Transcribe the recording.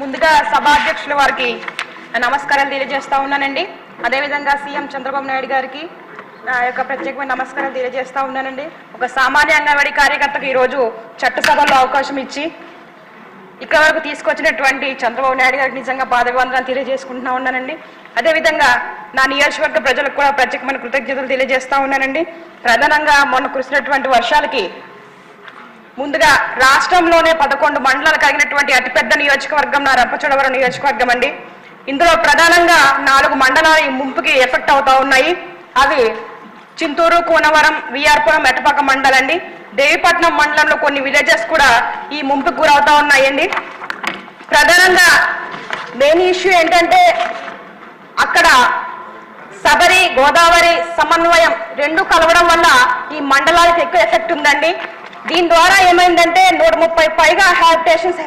ముందుగా సభాధ్యక్షుల వారికి నమస్కారాలు తెలియజేస్తా ఉన్నానండి. అదేవిధంగా సీఎం చంద్రబాబు నాయుడు గారికి నా యొక్క ప్రత్యేకమైన నమస్కారాలు తెలియజేస్తా ఉన్నానండి. ఒక సామాన్య అంగన్వాడీ కార్యకర్తకు ఈరోజు చట్టసభలో అవకాశం ఇచ్చి ఇక్కడ వరకు తీసుకొచ్చినటువంటి చంద్రబాబు నాయుడు గారికి నిజంగా పాదవందనాలు తెలియజేసుకుంటున్నా ఉన్నానండి. అదేవిధంగా నా నియోజకవర్గ ప్రజలకు కూడా ప్రత్యేకమైన కృతజ్ఞతలు తెలియజేస్తా ఉన్నానండి. ప్రధానంగా మొన్న కురిసినటువంటి వర్షాలకి ముందుగా రాష్ట్రంలోనే పదకొండు మండలాలు కలిగినటువంటి అతిపెద్ద నియోజకవర్గం నా రంపచోడవరం నియోజకవర్గం అండి. ఇందులో ప్రధానంగా నాలుగు మండలాలు ఈ ముంపుకి ఎఫెక్ట్ అవుతా ఉన్నాయి. అవి చింతూరు కూనవరం విఆర్పురం మెటపాక మండలండి. దేవిపట్నం మండలంలో కొన్ని విలేజెస్ కూడా ఈ ముంపుకు గురవుతా ఉన్నాయండి. ప్రధానంగా మెయిన్ ఇష్యూ ఏంటంటే అక్కడ సబరి గోదావరి సమన్వయం రెండు కలవడం వల్ల ఈ మండలాలకు ఎక్కువ ఎఫెక్ట్ ఉందండి. దీని ద్వారా ఏమైందంటే నూట ముప్పై పైగా హ్యాబిటేషన్స్